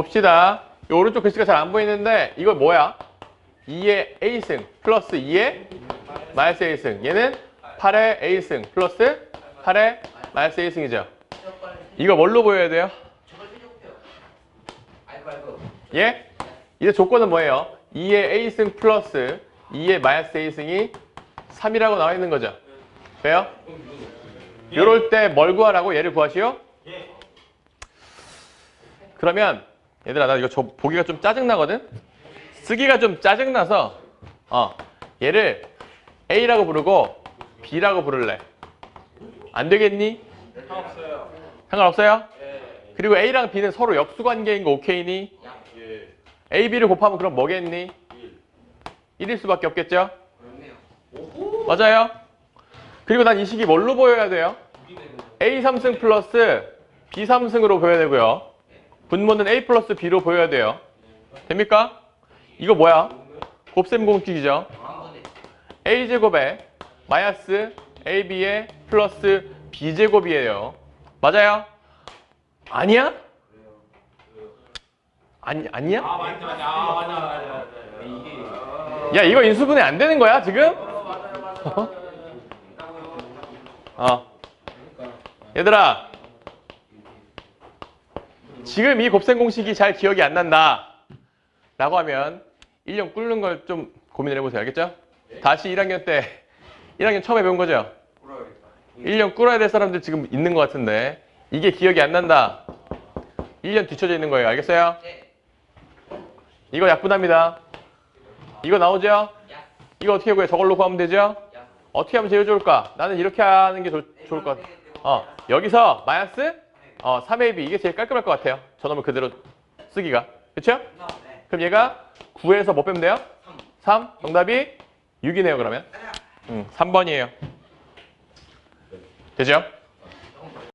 봅시다. 이 오른쪽 글씨가 잘 안 보이는데 이거 뭐야? 2의 A승 플러스 2의 마이너스 A승. 얘는 8의 A승 플러스 8의 마이너스 A승이죠. 이거 뭘로 보여야 돼요? 예? 이제 조건은 뭐예요? 2의 A승 플러스 2의 마이너스 A승이 3이라고 나와 있는 거죠. 왜요? 이럴 때 뭘 구하라고? 얘를 구하시오? 그러면 얘들아 나 이거 저 보기가 좀 짜증나거든? 쓰기가 좀 짜증나서 어 얘를 A라고 부르고 B라고 부를래. 안 되겠니? 상관없어요 상관없어요? 예 그리고 A랑 B는 서로 역수관계인 거 오케이니? 예. A, B를 곱하면 그럼 뭐겠니? 1 일 수밖에 없겠죠? 그렇네요 맞아요. 그리고 난 이 식이 뭘로 보여야 돼요? A 3승 플러스 B 3승으로 보여야 되고요. 분모는 A 플러스 B로 보여야 돼요. 됩니까? 이거 뭐야? 곱셈 공식이죠. A 제곱에 마이너스 AB의 플러스 B 제곱이에요. 맞아요? 아니야? 아니 아니야? 아아야 이거 인수분해 안 되는 거야 지금? 어. 얘들아 지금 이 곱셈 공식이 잘 기억이 안 난다 라고 하면 1년 꿇는 걸 좀 고민을 해보세요 알겠죠? 다시 1학년 때 1학년 처음에 배운 거죠? 1년 꿇어야 될 사람들 지금 있는 것 같은데 이게 기억이 안 난다 1년 뒤쳐져 있는 거예요 알겠어요? 이거 약분합니다 이거 나오죠? 이거 어떻게 구해? 저걸로 구하면 되죠? 어떻게 하면 제일 좋을까? 나는 이렇게 하는 게 좋, 좋을 것 같아. 어, 여기서 마이너스 어, 3AB 이게 제일 깔끔할 것 같아요. 저놈을 그대로 쓰기가. 그렇죠? 그럼 얘가 9에서 뭐 빼면 돼요? 3. 정답이 6이네요, 그러면. 음, 3번이에요. 되죠?